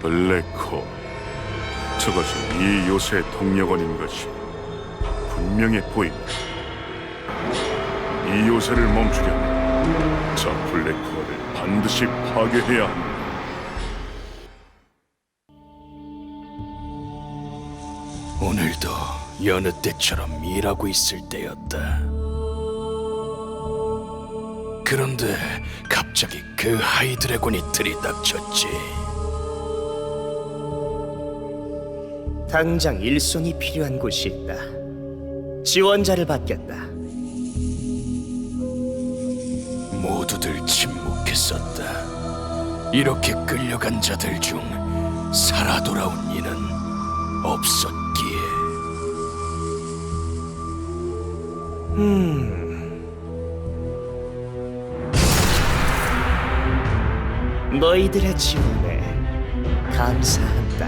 블랙홀. 저것이 이 요새의 동력원인 것이 분명해 보인다. 이 요새를 멈추려면 저 블랙홀을 반드시 파괴해야 한다. 오늘도 여느 때처럼 일하고 있을 때였다. 그런데 갑자기 그 하이드래곤이 들이닥쳤지. 당장 일손이 필요한 곳이 있다. 지원자를 받겠다. 모두들 침묵했었다. 이렇게 끌려간 자들 중 살아 돌아온 이는 없었기에. 너희들의 지원에 감사한다.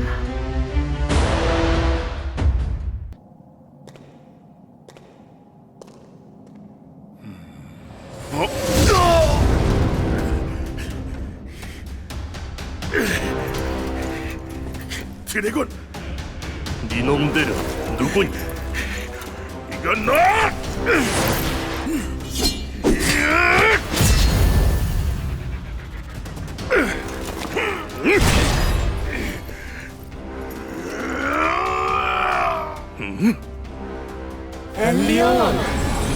드래곤, 니놈들은 누구냐? 이건 너! 엘리온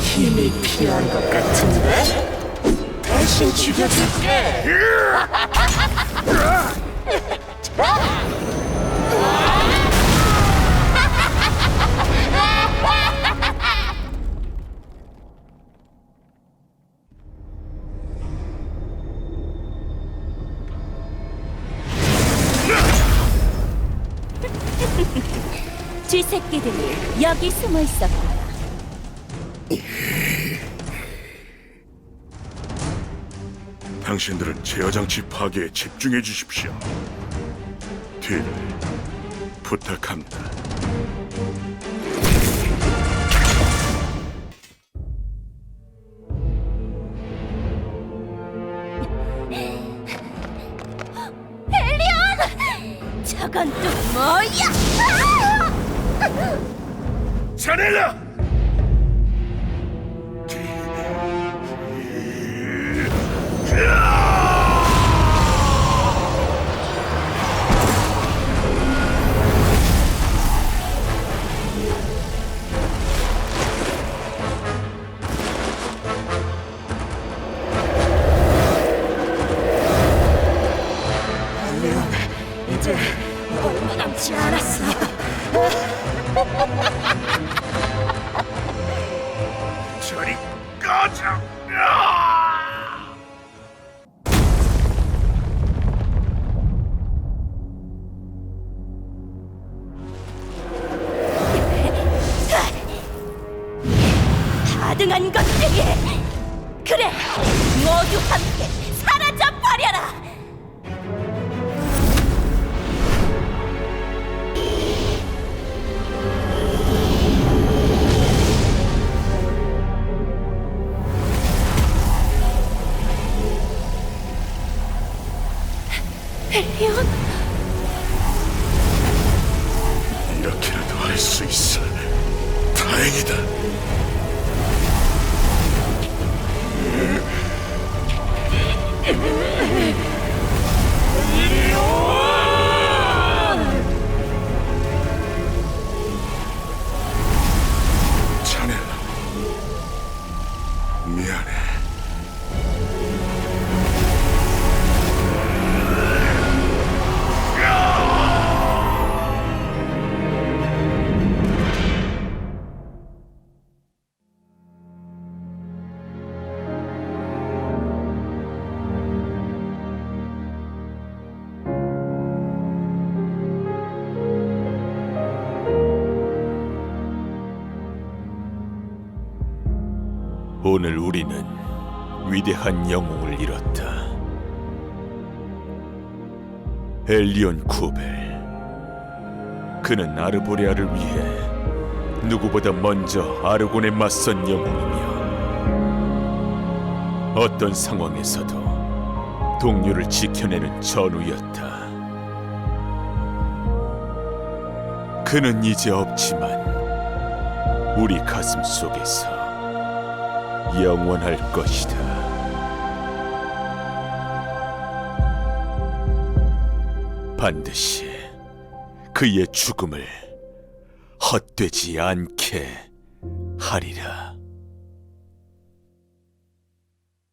힘이 필요한 것 같은데 대신 죽여줄게 쥐새끼들이 여기 숨어 있었구나. 당신들은 제어 장치 파괴에 집중해 주십시오. 뒤를 부탁합니다. 헬리온! 저건 또 뭐야? 자넬라! 않았어 저리 꺼져! 아! 다등한 것들이! 그래! 모두 함께 사라져 버려라! 헬리온? 이렇게라도 할 수 있어. 다행이다. 오늘 우리는 위대한 영웅을 잃었다. 엘리온 쿠벨. 그는 아르보레아를 위해 누구보다 먼저 아르곤에 맞선 영웅이며 어떤 상황에서도 동료를 지켜내는 전우였다. 그는 이제 없지만 우리 가슴 속에서 영원할 것이다. 반드시 그의 죽음을 헛되지 않게 하리라.